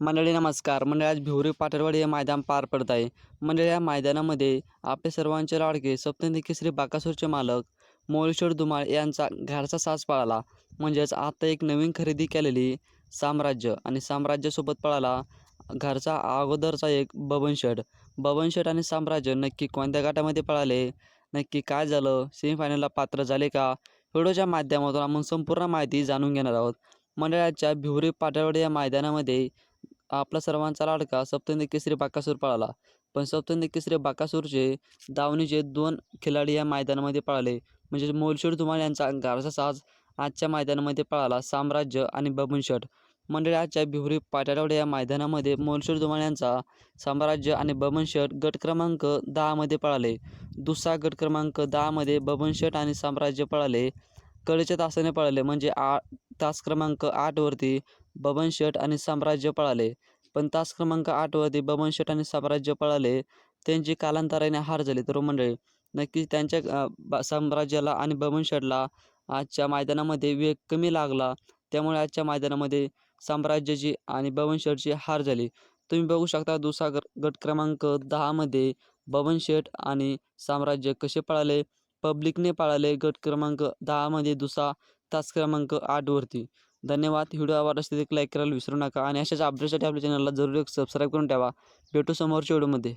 मंडळी नमस्कार. मंडळी आज भिवरी पाटरवाडी हे मैदान पार पडत आहे. मंडळी या मैदानामध्ये आपले सर्वांचे लाडके सप्तनिकी श्री बाकासूरचे मालक मोळेश्वर धुमाळ यांचा घरचा साज पळाला. म्हणजेच आता एक नवीन खरेदी केलेली साम्राज्य आणि साम्राज्यासोबत पळाला घरचा अगोदरचा एक बबन शेठ आणि साम्राज्य नक्की कोणत्या गटामध्ये पळाले? नक्की काय झालं? सेमीफायनलला पात्र झाले का? व्हिडिओच्या माध्यमातून आपण संपूर्ण माहिती जाणून घेणार आहोत. मंडळाच्या भिवरी पाटरवाडी या मैदानामध्ये आपला सर्वांचा लाडका सप्तहिंदी केसरी बाकासूर पळाला. पण सप्तहिंदी केसरी बाकासूरचे दावणीचे दोन खिलाडी या मैदानामध्ये पळाले म्हणजे मोलशेड धुमाळ यांचा घरचा साज आजच्या मैदानामध्ये पळाला साम्राज्य आणि बबनशट मंडळी आजच्या भिवरी पाटरवाडी या मैदानामध्ये मोलशेड धुमाळ यांचा साम्राज्य आणि बबनशट गट क्रमांक दहामध्ये पळाले. दुसरा गट क्रमांक दहामध्ये बबनशट आणि साम्राज्य पळाले. कडेच्या तासाने पळाले म्हणजे आ तास क्रमांक आठवरती बबन शेठ आणि साम्राज्य पळाले. पण तास क्रमांक आठवरती बबन शेठ आणि साम्राज्य पळाले. त्यांची कालांतराने हार झाली. तर मंडळी नक्कीच त्यांच्या साम्राज्याला आणि बबन शेठला आजच्या मैदानामध्ये वेग कमी लागला. त्यामुळे आजच्या मैदानामध्ये साम्राज्याची आणि बबन शेठची हार झाली. तुम्ही बघू शकता दुसरा गट गट क्रमांक दहामध्ये बबन शेठ आणि साम्राज्य कसे पळाले? पब्लिकने पळाले गट क्रमांक दहामध्ये दुसरा तास क्रमांक आठवरती धन्यवाद. व्हिडिओ आवडला असेल लाईक करायला विसरू नका आणि अशाच अपडेटसाठी आपल्या चॅनलला जरूर एक सबस्क्राईब करून ठेवा. भेटू समोरच्या व्हिडिओमध्ये